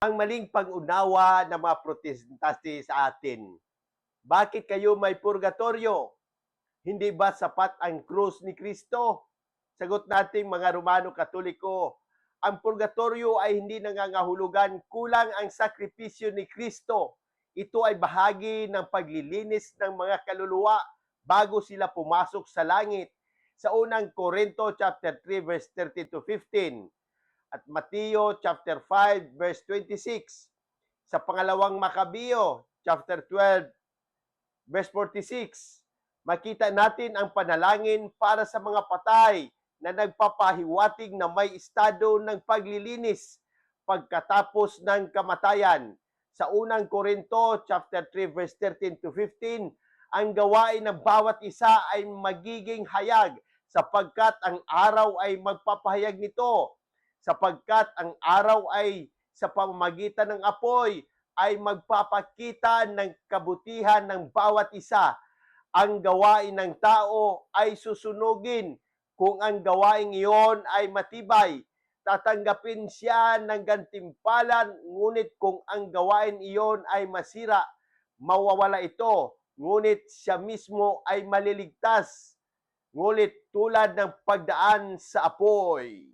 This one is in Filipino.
ang maling pag-unawa ng mga protestante sa atin. Bakit kayo may purgatorio? Hindi ba sapat ang krus ni Kristo? Sagot natin mga Romano Katoliko, ang purgatorio ay hindi nangangahulugan kulang ang sakripisyo ni Kristo. Ito ay bahagi ng paglilinis ng mga kaluluwa bago sila pumasok sa langit. Sa unang Korinto chapter 3 verse 13 to 15 at Mateo chapter 5 verse 26. Sa pangalawang Makabeo chapter 12 verse 46. Makita natin ang panalangin para sa mga patay na nagpapahiwatig na may estado ng paglilinis pagkatapos ng kamatayan. Sa unang Korinto chapter 3 verse 13 to 15, ang gawain ng bawat isa ay magiging hayag sapagkat ang araw ay magpapahayag nito sapagkat ang araw ay sa pamamagitan ng apoy ay magpapakita ng kabutihan ng bawat isa. Ang gawain ng tao ay susunugin. Kung ang gawain iyon ay matibay, tatanggapin siya ng gantimpalan, ngunit kung ang gawain iyon ay masira, mawawala ito, ngunit siya mismo ay maliligtas. Ngunit tulad ng pagdaan sa apoy.